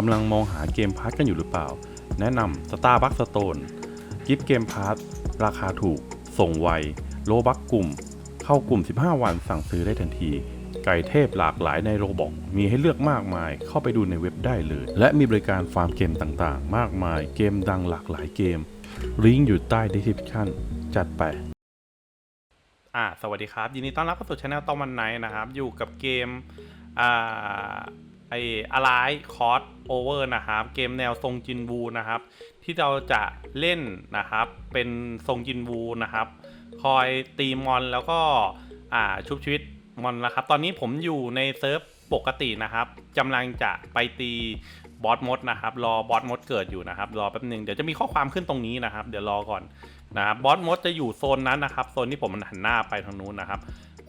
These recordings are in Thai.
กำลังมองหาเกมพาร์ทกันอยู่หรือเปล่า แนะนำ Starbucks Stone กิฟต์เกมพาร์ทราคาถูก ส่งไว โลบักกลุ่ม เข้ากลุ่ม 15 วันสั่งซื้อได้ทันที ไก่เทพหลากหลายในโรบอกมีให้เลือกมากมาย เข้าไปดูในเว็บได้เลย และมีบริการฟาร์มเกมต่างๆ มากมาย เกมดังหลากหลายเกม ลิงก์อยู่ใต้ description จัดไปอ่าสวัสดีครับ ยินดีต้อนรับเข้าสู่ช anel ตอมันไนนะครับ อยู่กับเกมอ่า ไออะไรคอร์สโอเวอร์นะครับ เกมแนวทรงจินวูนะครับ ที่เราจะเล่นนะครับ เป็นทรงจินวูนะครับ คอยตีมอนแล้วก็อ่าชุบชีวิตมอนนะครับ ตอนนี้ผมอยู่ในเซิร์ฟปกตินะครับกำลังจะไปตีบอสมดนะครับ รอบอสมดเกิดอยู่นะครับ รอแป๊บนึงเดี๋ยวจะมีข้อความขึ้นตรงนี้นะครับ เดี๋ยวรอก่อนนะครับบอสมดจะอยู่โซนนั้นนะครับ โซนที่ผมมันหันหน้าไปทางนู้นนะครับ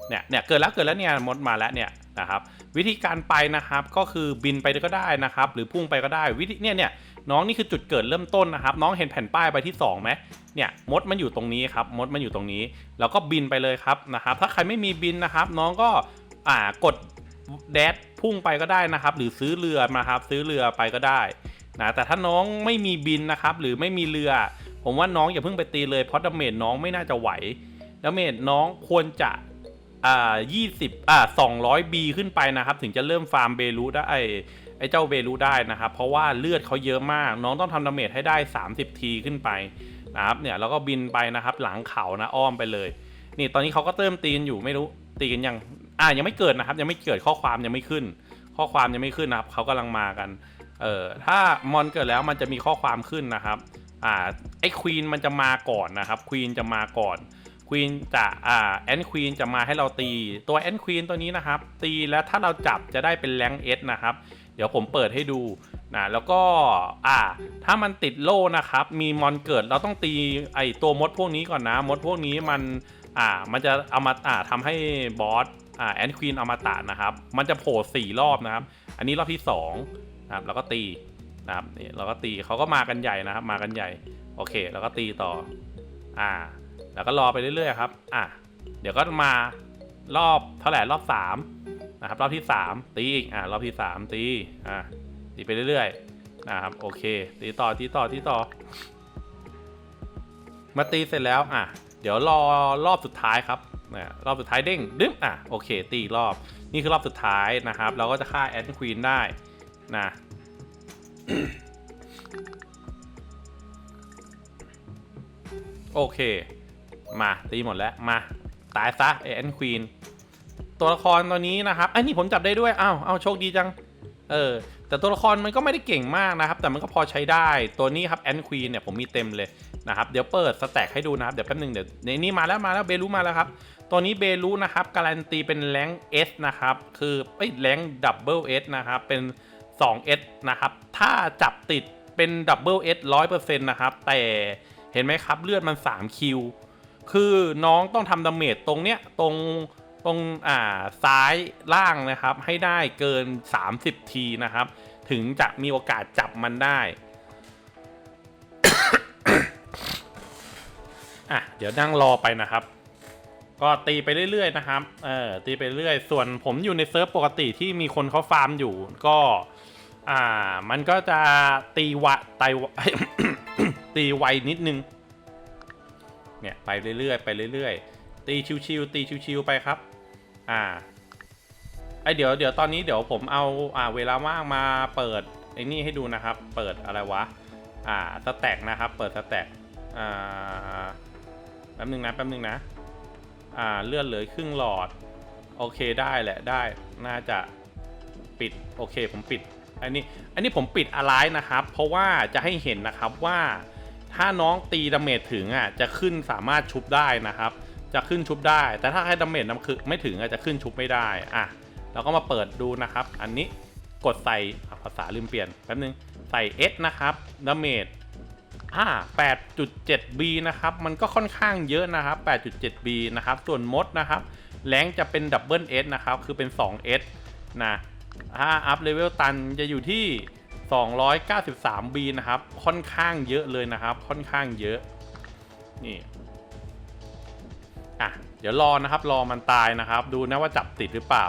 เนี่ยเนี่ยเกิดแล้วเกิดแล้วเนี่ยมดมาแล้วเนี่ยนะครับวิธีการไปนะครับก็คือบินไปก็ได้นะครับ หรือพุ่งไปก็ได้วิธีเนี่ยเนี่ยน้องนี่คือจุดเกิดเริ่มต้นนะครับ น้องเห็นแผ่นป้ายใบที่2ไหมเนี่ยมดมันอยู่ตรงนี้ครับมดมันอยู่ตรงนี้ แล้วก็บินไปเลยครับนะครับ ถ้าใครไม่มีบินนะครับ น้องก็อ่ากดแดดพุ่งไปก็ได้นะครับ หรือซื้อเรือมาครับซื้อเรือไปก็ได้นะแต่ถ้าน้องไม่มีบินนะครับ หรือไม่มีเรือ ผมว่าน้องอย่าเพิ่งไปตีเลยเพราะดาเมจน้องไม่น่าจะไหวดาเมจน้องควรจะ อ่า20อ่า200 B ขึ้นไปนะครับ ถึงจะเริ่มฟาร์มเบลูได้ไอ้เจ้าเบลูได้นะครับ เพราะว่าเลือดเขาเยอะมาก น้องต้องทำดาเมจให้ได้ 30 ทีขึ้นไปนะครับเนี่ยแล้วก็บินไปนะครับ หลังเขานะอ้อมไปเลย นี่ตอนนี้เขาก็เติมตีนอยู่ไม่รู้ตีกันยังอ่ายังไม่เกิดนะครับ ยังไม่เกิดข้อความยังไม่ขึ้น ข้อความยังไม่ขึ้นนะครับเขากำลังมากันเอ่อถ้ามอนเกิดแล้วมันจะมีข้อความขึ้นนะครับอ่าไอ้ควีนมันจะมาก่อนนะครับควีนจะมาก่อน ควีนจะอ่าแอนควีนจะมาให้เราตีตัวแอนควีนตัวนี้นะครับ ตีแล้วถ้าเราจับจะได้เป็นแรงเอสนะครับ เดี๋ยวผมเปิดให้ดูนะแล้วก็อ่าถ้ามันติดโล่นะครับ มีมอนเกิดเราต้องตีไอตัวมดพวกนี้ก่อนนะ มดพวกนี้มันอ่ามันจะเอามาอ่าทำให้บอสอ่าแอนควีนเอามาตะนะครับ มันจะโผล่สี่รอบนะครับ อันนี้รอบที่สองนะครับแล้วก็ตีนะครับนี่เราก็ตีเขาก็มากันใหญ่นะครับ มากันใหญ่ โอเค แล้วก็ตีต่อ อ่า แล้วก็รอไปเรื่อยๆครับอะเดี๋ยวก็มารอบเท่าไหร่รอบสามนะครับรอบที่สามตีอีกอ่ารอบที่สามตีอ่าตีไปเรื่อยๆนะครับโอเค ตีต่อตีต่อตีต่อ มาตีเสร็จแล้วอะเดี๋ยวรอรอบสุดท้ายครับนะรอบสุดท้ายเด้งดึ๊งอะโอเค ตีรอบนี่คือรอบสุดท้ายนะครับ เราก็จะฆ่าแอนควีนได้นะโอเค มาตีหมดแล้วมาตายซะไอแอนควีนตัวละครตัวนี้นะครับไอ้นี่ผมจับได้ด้วยอ้าวเอาโชคดีจัง เออ แต่ตัวละครมันก็ไม่ได้เก่งมากนะครับ แต่มันก็พอใช้ได้ตัวนี้ครับแอนควีนเนี่ยผมมีเต็มเลยนะครับ เดี๋ยวเปิดสแต็กให้ดูนะครับ เดี๋ยวแป๊บนึงเดี๋ยวในนี่มาแล้วมาแล้วเบลูมาแล้วครับ ตัวนี้เบลูนะครับ การันตีเป็นแรงเอสนะครับ คือเอ้ยแรงดับเบิลเอสนะครับ เป็น 2S นะครับ ถ้าจับติดเป็นดับเบิลเอสร้อยเปอร์เซ็นต์นะครับ แต่เห็นไหมครับเลือดมัน3คิว คือน้องต้องทำดาเมจตรงเนี้ยตรงตรงอ่าซ้ายล่างนะครับ ให้ได้เกิน 30 ทีนะครับ ถึงจะมีโอกาสจับมันได้อะเดี๋ยวนั่งรอไปนะครับ ก็ตีไปเรื่อยๆนะครับเออตีไปเรื่อยส่วนผมอยู่ในเซิร์ฟปกติที่มีคนเขาฟาร์มอยู่ ก็อ่ามันก็จะตีวะไตวะตีไวนิดนึง เนี่ยไปเรื่อยๆไปเรื่อยๆ ตีชิวๆตีชิวๆไปครับ อ่าไอเดี๋ยวเดี๋ยวตอนนี้เดี๋ยวผมเอาอ่าเวลาว่างมาเปิดไอ้นี่ให้ดูนะครับ เปิดอะไรวะ อ่าสแต็กนะครับ เปิดสแต็กอ่าแป๊บนึงนะแป๊บนึงนะ อ่าเลื่อนเหลือครึ่งหลอด โอเคได้แหละได้น่าจะปิดโอเคผมปิดอันนี้อันนี้ผมปิดอะไรนะครับ เพราะว่าจะให้เห็นนะครับว่า ถ้าน้องตีดาเมจถึงอะจะขึ้นสามารถชุบได้นะครับ จะขึ้นชุบได้ แต่ถ้าให้ดาเมจน้ำคือไม่ถึงอะจะขึ้นชุบไม่ได้อะเราก็มาเปิดดูนะครับ อันนี้กดใส่ภาษาลืมเปลี่ยนแป๊บนึงใส่ S นะครับดาเมจอ่า 8.7B นะครับ มันก็ค่อนข้างเยอะนะครับ 8.7B นะครับ ส่วนมดนะครับแรงจะเป็นดับเบิล S นะครับ คือเป็น 2S นะ ถ้าอัพเลเวลตันจะอยู่ที่ 293B นะครับ ค่อนข้างเยอะเลยนะครับ ค่อนข้างเยอะ นี่ อะ เดี๋ยวรอนะครับ รอมันตายนะครับ ดูนะว่าจับติดหรือเปล่า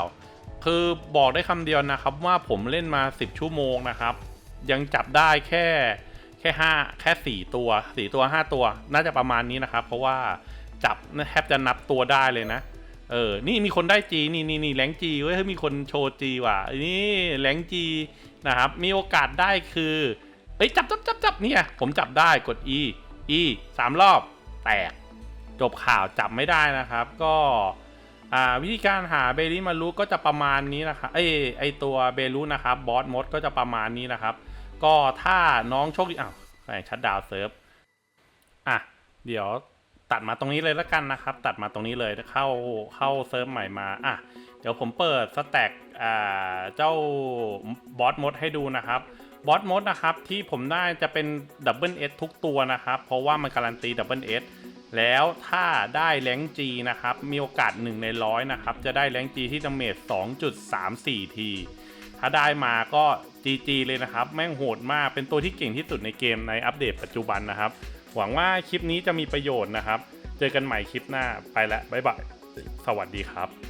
คือบอกได้คำเดียวนะครับ ว่าผมเล่นมา 10 ชั่วโมงนะครับ ยังจับได้แค่แค่ห้าแค่สี่ตัวสี่ตัวห้าตัว น่าจะประมาณนี้นะครับ เพราะว่าจับแทบจะนับตัวได้เลยนะ เออ นี่มีคนได้จีนี่นี่นี่แรงจีเว้ยเฮ้ยมีคนโชว์จีว่ะนี่แรงจีนะครับ มีโอกาสได้คือเอ้ยจับจับจับจับเนี่ยผมจับได้กด E E สามรอบแตก จบข่าวจับไม่ได้นะครับ ก็อ่าวิธีการหาเบลิมารุก็จะประมาณนี้นะครับเอ้ยไอตัวเบลุนะครับบอสมดก็จะประมาณนี้นะครับ ก็ถ้าน้องโชคดีอ้าวแหม่ชัดดาวเซิร์ฟอะ เดี๋ยว ตัดมาตรงนี้เลยแล้วกันนะครับ ตัดมาตรงนี้เลยเข้าเข้าเซิร์ฟใหม่มาอะเดี๋ยวผมเปิดสแต็กอ่าเจ้าบอสมดให้ดูนะครับบอสมดนะครับที่ผมได้จะเป็นดับเบิลเอทุกตัวนะครับ เพราะว่ามันการันตีดับเบิลเอแล้วถ้าได้แรงจีนะครับ มีโอกาส 1 ในร้อยนะครับ จะได้แรงจีที่ดาเมจ2.34 ที ถ้าได้มาก็ GG เลยนะครับ แม่งโหดมากเป็นตัวที่เก่งที่สุดในเกมในอัปเดตปัจจุบันนะครับ หวังว่าคลิปนี้จะมีประโยชน์นะครับ เจอกันใหม่คลิปหน้าไปแล้วบ๊ายบายสวัสดีครับ